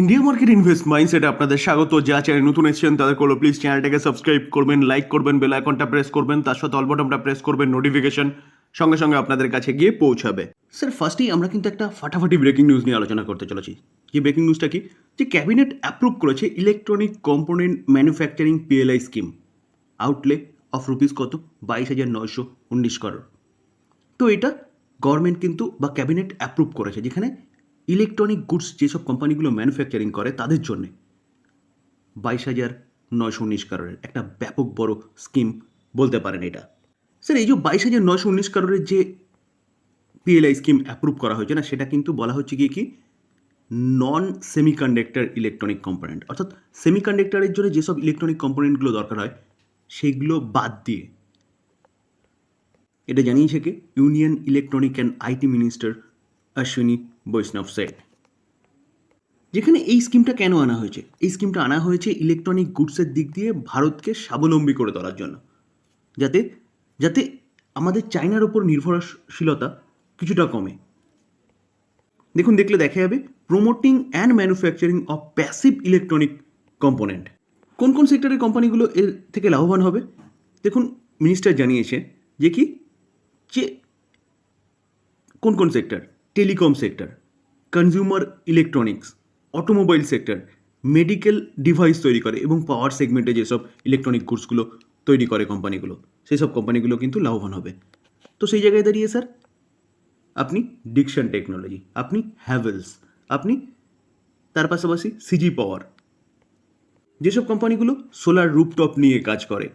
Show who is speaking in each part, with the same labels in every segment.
Speaker 1: India market invest মাইন্ডসেটে আপনাদের স্বাগত। যা চ্যানেল নতুন এসেছেন, তাদের করল প্লিজ চ্যানেলটাকে সাবস্ক্রাইব করবেন লাইক করবেন বেল আইকনটা প্রেস করবেন, তার সাথে অল বটনটা প্রেস করবেন নোটিফিকেশন সঙ্গে সঙ্গে আপনাদের কাছে গিয়ে পৌঁছাবে। স্যার ফার্স্টেই আমরা কিন্তু একটা ফাটাফাটি ব্রেকিং নিউজ নিয়ে আলোচনা করতে চলেছি। যে ব্রেকিং নিউজটা কি? যে ক্যাবিনেট অ্যাপ্রুভ করেছে electronic component manufacturing PLI scheme outlay of rupees কত? বাইশ হাজার নয়শো উনিশ করোড় তো এটা গভর্নমেন্ট কিন্তু বা ক্যাবিনেট অ্যাপ্রুভ করেছে, যেখানে ইলেকট্রনিক গুডস যেসব কোম্পানিগুলো ম্যানুফ্যাকচারিং করে তাদের জন্যে বাইশ হাজার নয়শো উনিশ কারোরের একটা ব্যাপক বড় স্কিম বলতে পারেন এটা। স্যার, এই যে বাইশ হাজার নয়শো উনিশ কারোরের যে পিএলআই স্কিম অ্যাপ্রুভ করা হয়েছে না, সেটা কিন্তু বলা হচ্ছে গিয়ে কি? নন সেমিকন্ডাক্টর ইলেকট্রনিক কম্পোনেন্ট অর্থাৎ সেমিকন্ডাক্টরের জন্য যেসব ইলেকট্রনিক কম্পোনেন্টগুলো দরকার হয়, সেগুলো বাদ দিয়ে এটা জানিয়েছে কে? Union electronic and IT minister Ashwini Vaishnaw set যেখানে এই স্কিমটা কেন আনা হয়েছে? এই স্কিমটা আনা হয়েছে ইলেকট্রনিক গুডসের দিক দিয়ে ভারতকে স্বাবলম্বী করে তোলার জন্য। যাতে যাতে আমাদের চায়নার ওপর নির্ভরশীলতা কিছুটা কমে। দেখুন, দেখলে দেখা যাবে promoting and manufacturing of passive electronic component কোন কোন সেক্টরের কোম্পানিগুলো এর থেকে লাভবান হবে? দেখুন মিনিস্টার জানিয়েছে যে কি, যে কোন কোন sector telecom sector consumer electronics automobile sector medical device তৈরি করে এবং পাওয়ার সেগমেন্টে যেসব ইলেকট্রনিক গুডসগুলো তৈরি করে কোম্পানিগুলো সেই সব কোম্পানিগুলো কিন্তু লাভবান হবে। তো সেই জায়গায় দাঁড়িয়ে স্যার আপনি ডিকশন টেকনোলজি আপনি হ্যাভেলস আপনি তার পাশাপাশি সিজি পাওয়ার যেসব কোম্পানিগুলো সোলার রুপটপ নিয়ে কাজ করে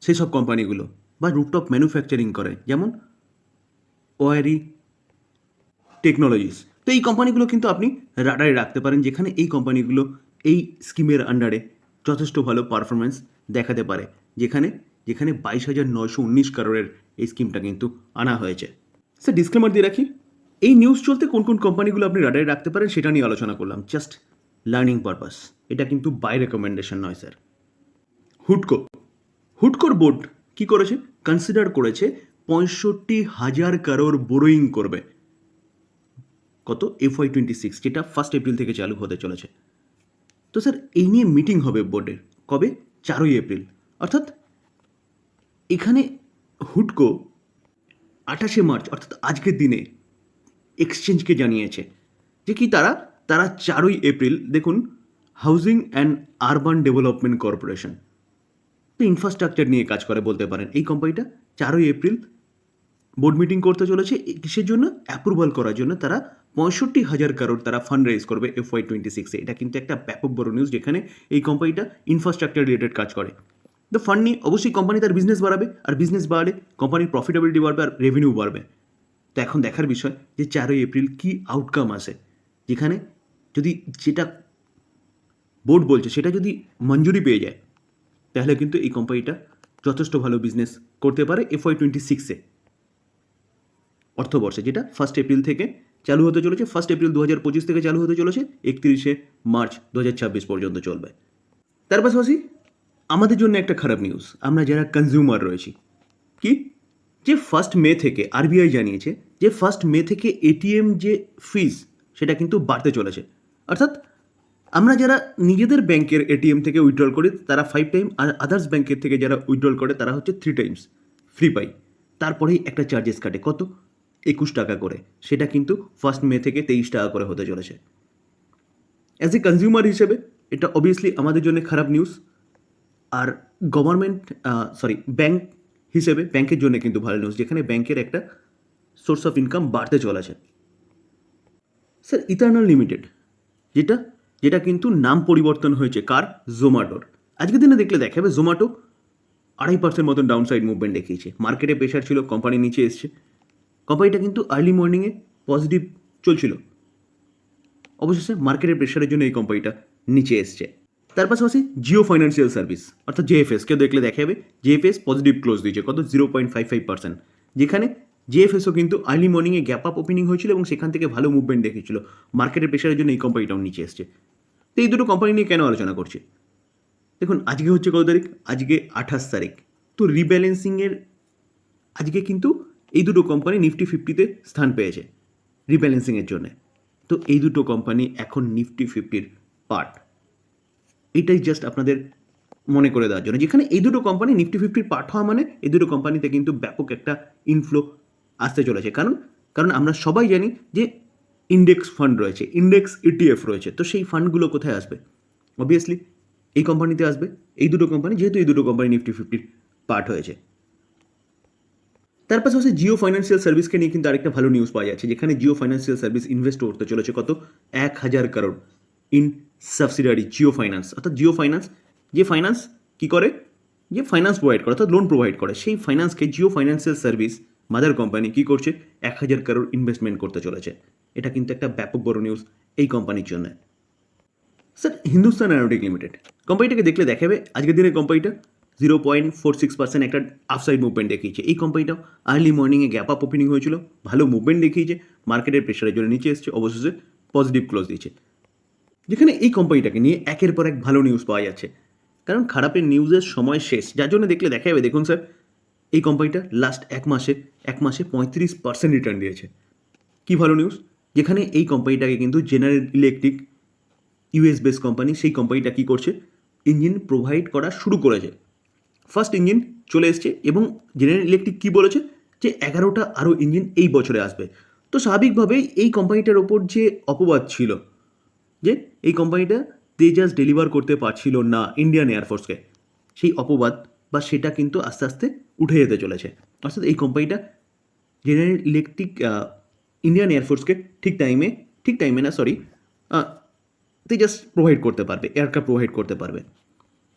Speaker 1: সেই সব কোম্পানিগুলো বা রুপটপ ম্যানুফ্যাকচারিং করে, যেমন ওয়ারি টেকনোলজিস তো এই কোম্পানিগুলো কিন্তু আপনি রাডারে রাখতে পারেন, যেখানে এই কোম্পানিগুলো এই স্কিমের আন্ডারে যথেষ্ট ভালো পারফরমেন্স দেখাতে পারে। যেখানে যেখানে বাইশ হাজার নয়শো উনিশ কারোরের এই স্কিমটা কিন্তু আনা হয়েছে। স্যার ডিসক্লেমার দিয়ে রাখি, এই নিউজ চলতে কোন কোন কোম্পানিগুলো আপনি রাডারে রাখতে পারেন সেটা নিয়ে আলোচনা করলাম। জাস্ট লার্নিং পারপাস এটা কিন্তু বাই রেকমেন্ডেশন নয়, স্যার। হুডকো। হুডকোর বোর্ড কি করেছে? কনসিডার করেছে পঁয়ষট্টি হাজার কারোর বোরোয়িং করবে। কত? এফআই টোয়েন্টি সিক্স যেটা ফার্স্ট এপ্রিল থেকে চালু হতে চলেছে। তো স্যার, এই নিয়ে মিটিং হবে বোর্ডের কবে? চারই এপ্রিল অর্থাৎ এখানে হুডকো আঠাশে মার্চ অর্থাৎ আজকের দিনে এক্সচেঞ্জকে জানিয়েছে যে কি তারা তারা চারই এপ্রিল দেখুন housing and urban development corporation তো ইনফ্রাস্ট্রাকচার নিয়ে কাজ করে বলতে পারেন। এই কোম্পানিটা চারই এপ্রিল বোর্ড মিটিং করতে চলেছে। কিসের জন্য? অ্যাপ্রুভাল করার জন্য তারা পঁয়ষট্টি হাজার কারোর তারা ফান্ড রেজ করবে এফ ওয়াই টোয়েন্টি সিক্সে এটা কিন্তু একটা ব্যাপক বড় নিউজ যেখানে এই কোম্পানিটা ইনফ্রাস্ট্রাকচার রিলেটেড কাজ করে। তো ফান্ড নিয়ে অবশ্যই কোম্পানি তার বিজনেস বাড়াবে আর বিজনেস বাড়ালে কোম্পানির প্রফিটেবিলিটি বাড়বে আর রেভিনিউ বাড়বে। তো এখন দেখার বিষয় যে চারই এপ্রিল কি আউটকাম আসে। যেখানে যদি যেটা বোর্ড বলছে সেটা যদি মঞ্জুরি পেয়ে যায়, তাহলে কিন্তু এই কোম্পানিটা যথেষ্ট ভালো বিজনেস করতে পারে এফ ওয়াই টোয়েন্টি সিক্সে অর্থবর্ষে যেটা ফার্স্ট এপ্রিল থেকে চালু হতে চলেছে। ফার্স্ট এপ্রিল দু হাজার পঁচিশ থেকে চালু হতে চলেছে। একত্রিশে মার্চ দু হাজার ছাব্বিশ পর্যন্ত চলবে। তার পাশাপাশি আমাদের জন্য একটা খারাপ নিউজ আমরা যারা কনজিউমার রয়েছি, কি? যে ফার্স্ট মে থেকে আরবিআই জানিয়েছে যে ফার্স্ট মে থেকে এটিএম যে ফিস সেটা কিন্তু বাড়তে চলেছে। অর্থাৎ আমরা যারা নিজেদের ব্যাংকের এটিএম থেকে উইথড্রল করি, তারা ফাইভ টাইম আর আদার্স ব্যাংকের থেকে যারা উইথড্রল করে, তারা হচ্ছে থ্রি টাইমস ফ্রি পাই। তারপরেই একটা চার্জেস কাটে। কত? একুশ টাকা করে। সেটা কিন্তু ফার্স্ট মে থেকে তেইশ টাকা করে হতে চলেছে। অ্যাজ এ কনজিউমার হিসেবে, এটা অবভিয়াসলি আমাদের জন্য খারাপ নিউজ আর গভর্নমেন্ট সরি ব্যাংক হিসেবে ব্যাংকের জন্য কিন্তু ভালো নিউজ যেখানে ব্যাংকের একটা সোর্স অফ ইনকাম বাড়তে চলেছে। স্যার ইটার্নাল লিমিটেড যেটা যেটা কিন্তু নাম পরিবর্তন হয়েছে কার? জোম্যাটোর আজকের দিনে দেখলে দেখা যাবে জোম্যাটো আড়াই পার্সেন্ট মতন ডাউন সাইড মুভমেন্ট দেখিয়েছে মার্কেটে প্রেশার ছিল কোম্পানি নিচে এসছে। কোম্পানিটা কিন্তু আর্লি মর্নিংয়ে পজিটিভ চলছিল। অবশেষে মার্কেটের প্রেশারের জন্য এই কোম্পানিটা নিচে এসছে। তার পাশাপাশি জিও ফাইন্যান্সিয়াল সার্ভিস অর্থাৎ জেএফএস কেউ দেখলে দেখা যাবে জেএফএস পজিটিভ ক্লোজ দিয়েছে, কত? Zero point five five percent যেখানে জেএফএসও কিন্তু আর্লি মর্নিংয়ে গ্যাপ আপ ওপেনিং হয়েছিল এবং সেখান থেকে ভালো মুভমেন্ট দেখেছিল। মার্কেটের প্রেশারের জন্য এই কোম্পানিটাও নিচে এসছে। তো এই দুটো কোম্পানি নিয়ে কেন আলোচনা করছে? দেখুন, আজকে হচ্ছে কত তারিখ? আজকে আঠাশ তারিখ। তো রিব্যালেন্সিংয়ের আজকে কিন্তু এই দুটো কোম্পানি নিফটি ফিফটিতে স্থান পেয়েছে রিব্যালেন্সিংয়ের জন্য। তো এই দুটো কোম্পানি এখন নিফটি ফিফটির পার্ট এটাই জাস্ট আপনাদের মনে করে দেওয়ার জন্য। যেখানে এই দুটো কোম্পানি নিফটি ফিফটির পার্ট হওয়া মানে এই দুটো কোম্পানিতে কিন্তু ব্যাপক একটা ইনফ্লো আসতে চলেছে। কারণ কারণ আমরা সবাই জানি যে ইন্ডেক্স ফান্ড রয়েছে ইন্ডেক্স ইটিএফ রয়েছে। তো সেই ফান্ডগুলো কোথায় আসবে? অবভিয়াসলি এই কোম্পানিতে আসবে। এই দুটো কোম্পানি যেহেতু এই দুটো কোম্পানি নিফটি ফিফটির পার্ট হয়েছে। তার পাশাপাশি জিও ফাইন্যান্সিয়াল সার্ভিসকে নিয়ে কিন্তু আরেকটা ভালো নিউজ পাওয়া যাচ্ছে, যেখানে জিও ফাইন্যান্সিয়াল সার্ভিস ইনভেস্ট করতে চলেছে কত? এক হাজার crore in subsidiary Jio finance. অর্থাৎ জিও ফাইন্যান্স, যে ফাইন্যান্স কী করে? যে ফাইন্যান্স প্রোভাইড করে, অর্থাৎ লোন প্রোভাইড করে। সেই ফাইন্যান্সকে Jio financial service mother company কী করছে? এক হাজার কারোর ইনভেস্টমেন্ট করতে চলেছে। এটা কিন্তু একটা ব্যাপক বড় নিউজ এই কোম্পানির জন্য। স্যার, হিন্দুস্তান অ্যারোটিক লিমিটেড কোম্পানিটাকে দেখলে দেখাবে, আজকের দিনের কোম্পানিটা zero point four six percent একটা আফসাইড মুভমেন্ট দেখিয়েছে। এই কোম্পানিটাও আর্লি মর্নিংয়ে গ্যাপ আপ ওপেনিং হয়েছিল, ভালো মুভমেন্ট দেখিয়েছে মার্কেটের প্রেশারের জন্য নিচে এসছে, অবশেষে পজিটিভ ক্লোজ দিয়েছে। যেখানে এই কোম্পানিটাকে নিয়ে একের পর এক ভালো নিউজ পাওয়া যাচ্ছে। কারণ খারাপের নিউজের সময় শেষ, যার জন্য দেখলে দেখা যাবে, দেখুন স্যার এই কোম্পানিটা লাস্ট এক মাসে এক মাসে পঁয়ত্রিশ পার্সেন্ট রিটার্ন দিয়েছে। কি ভালো নিউজ যেখানে এই কোম্পানিটাকে কিন্তু General Electric US base company সেই কোম্পানিটা কী করছে? ইঞ্জিন প্রোভাইড করা শুরু করেছে। ফার্স্ট ইঞ্জিন চলে এসছে এবং জেনারেল ইলেকট্রিক কী বলেছে? যে এগারোটা আরও ইঞ্জিন এই বছরে আসবে। তো স্বাভাবিকভাবেই এই কোম্পানিটার ওপর যে অপবাদ ছিল, যে এই কোম্পানিটা তেজাস ডেলিভার করতে পারছিল না ইন্ডিয়ান এয়ারফোর্সকে সেই অপবাদ বা সেটা কিন্তু আস্তে আস্তে উঠে যেতে চলেছে। অর্থাৎ এই কোম্পানিটা জেনারেল ইলেকট্রিক ইন্ডিয়ান এয়ারফোর্সকে ঠিক টাইমে ঠিক টাইমে না সরি তেজাস প্রোভাইড করতে পারবে এয়ারক্রাফট প্রোভাইড করতে পারবে।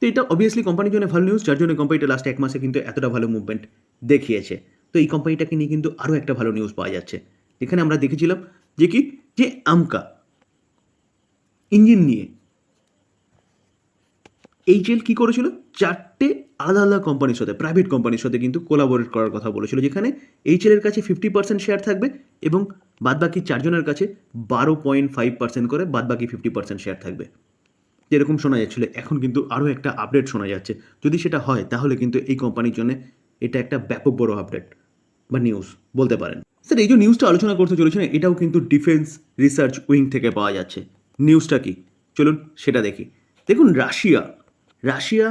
Speaker 1: তো এটা অবভিয়াসলি কোম্পানির জন্য ভালো নিউজ যার জন্য কোম্পানিটা লাস্ট এক মাসে কিন্তু এতটা ভালো মুভমেন্ট দেখিয়েছে। তো এই কোম্পানিটাকে নিয়ে কিন্তু আরও একটা ভালো নিউজ পাওয়া যাচ্ছে। এখানে আমরা দেখেছিলাম যে কি? যে আমকা ইঞ্জিন নিয়ে এইচএল কী করেছিল? চারটে আলাদা আলাদা কোম্পানির সাথে প্রাইভেট কোম্পানির সাথে কিন্তু কোলাবোরেট করার কথা বলেছিল, যেখানে এইচএল এর কাছে ফিফটি পার্সেন্ট শেয়ার থাকবে এবং বাদবাকি চারজনের কাছে বারো পয়েন্ট ফাইভ পার্সেন্ট করে বাদবাকি ফিফটি পার্সেন্ট শেয়ার থাকবে। যেরকম শোনা যাচ্ছিল, এখন কিন্তু আরও একটা আপডেট শোনা যাচ্ছে। যদি সেটা হয়, তাহলে কিন্তু এই কোম্পানির জন্য এটা একটা ব্যাপক বড় আপডেট বা নিউজ বলতে পারেন। স্যার এই যে নিউজটা আলোচনা করতে চলেছেন, এটাও কিন্তু ডিফেন্স রিসার্চ উইং থেকে পাওয়া যাচ্ছে। নিউজটা কি? চলুন সেটা দেখি। দেখুন, রাশিয়া রাশিয়া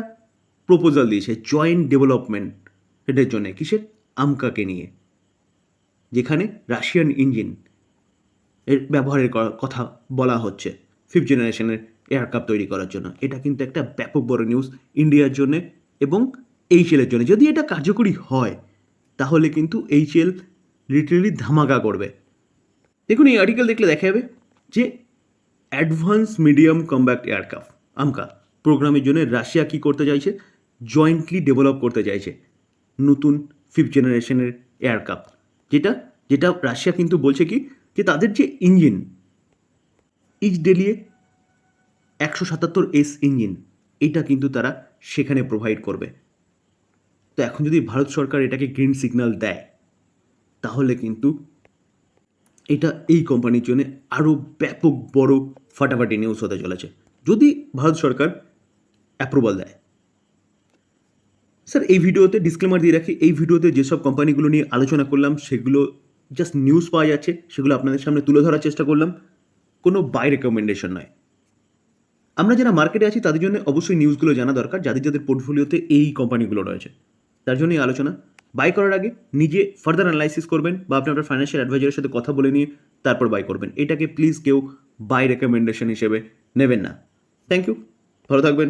Speaker 1: প্রপোজাল দিয়েছে জয়েন্ট ডেভেলপমেন্ট এটার জন্য কিসের? আমকাকে নিয়ে। যেখানে রাশিয়ান ইঞ্জিন এর ব্যবহারের কথা বলা হচ্ছে। ফিফথ জেনারেশনের এয়ারক্রাফট তৈরি করার জন্য। এটা কিন্তু একটা ব্যাপক বড় নিউজ ইন্ডিয়ার জন্য এবং এইচএলের জন্য। যদি এটা কার্যকরী হয়, তাহলে কিন্তু এইচএল লিটারেলি ধামাকা করবে। দেখুন, এই আর্টিকেল দেখলে দেখা যাবে যে advance medium combat aircraft AMCA প্রোগ্রামের জন্য রাশিয়া কী করতে চাইছে? জয়েন্টলি ডেভেলপ করতে চাইছে নতুন ফিফথ জেনারেশনের এয়ারক্রাফট যেটা যেটা রাশিয়া কিন্তু বলছে কি? যে তাদের যে ইঞ্জিন ইচ ডেলিয়ে একশো সাতাত্তর এস ইঞ্জিন, এটা কিন্তু তারা সেখানে প্রোভাইড করবে। তো এখন যদি ভারত সরকার এটাকে গ্রিন সিগন্যাল দেয়, তাহলে কিন্তু এটা এই কোম্পানির জন্য আরও ব্যাপক বড় ফাটাফাটি নিউজ হতে চলেছে। যদি ভারত সরকার অ্যাপ্রুভাল দেয়। স্যার এই ভিডিওতে ডিসক্লেমার দিয়ে রাখি, এই ভিডিওতে যেসব কোম্পানিগুলো নিয়ে আলোচনা করলাম, সেগুলো জাস্ট নিউজ পাওয়া যাচ্ছে, সেগুলো আপনাদের সামনে তুলে ধরার চেষ্টা করলাম। কোনো বাই রেকমেন্ডেশন নয়। আমরা যারা মার্কেটে আছি, তাদের জন্য অবশ্যই নিউজগুলো জানা দরকার, যাদের যাদের পোর্টফোলিওতে এই কোম্পানিগুলো রয়েছে। তার জন্যই আলোচনা। বাই করার আগে নিজে ফার্দার অ্যানালাইসিস করবেন বা আপনি আপনার ফাইন্যান্সিয়াল অ্যাডভাইজারের সাথে কথা বলে নিয়ে তারপর বাই করবেন। এটাকে প্লিজ কেউ বাই রেকমেন্ডেশন হিসেবে নেবেন না। থ্যাংক ইউ ভালো থাকবেন।